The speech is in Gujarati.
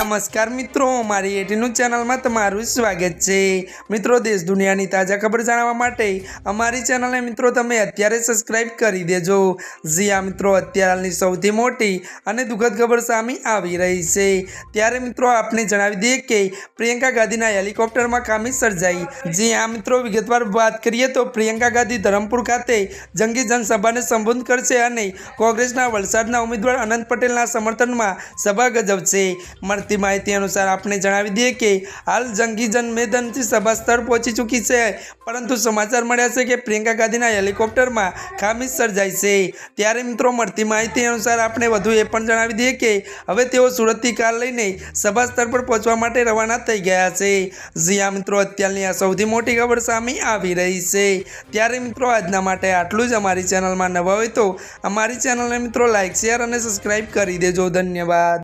નમસ્કાર મિત્રો, મારી એટીનું ચેનલમાં તમારું સ્વાગત છે. મિત્રો, દેશ દુનિયાની તાજા ખબર જાણવા માટે અમારી ચેનલને મિત્રો તમે અત્યારે સબસ્ક્રાઈબ કરી દેજો. જી આ મિત્રો, અત્યારની સૌથી મોટી અને દુઃખદ ખબર સામે આવી રહી છે. ત્યારે મિત્રો, આપને જણાવી દઈએ કે પ્રિયંકા ગાંધીના હેલિકોપ્ટરમાં ખામી સર્જાઈ. જી આ મિત્રો, વિગતવાર વાત કરીએ તો પ્રિયંકા ગાંધી ધરમપુર ખાતે જંગી જનસભાને સંબોધન કરશે અને કોંગ્રેસના વલસાડના ઉમેદવાર અનંત પટેલના સમર્થનમાં સભા ગજવશે. માહિતી અનુસાર આપણે જણાવી દઈએ કે હાલ જંગી જનમેદનથી સભા સ્થળ પહોંચી ચૂકી છે. પરંતુ સમાચાર મળ્યા છે કે પ્રિયંકા ગાંધીના હેલિકોપ્ટરમાં ખામી સર્જાઈ છે. ત્યારે મિત્રો મળતી માહિતી અનુસાર આપણે વધુ એ પણ જણાવી દઈએ કે હવે તેઓ સુરતથી કાર લઈને સભા પર પહોંચવા માટે રવાના થઈ ગયા છે. જ્યાં મિત્રો, અત્યારની આ સૌથી મોટી ખબર સામે આવી રહી છે. ત્યારે મિત્રો આજના માટે આટલું જ. અમારી ચેનલમાં નવા હોય તો અમારી ચેનલને મિત્રો લાઇક શેર અને સબસ્ક્રાઈબ કરી દેજો. ધન્યવાદ.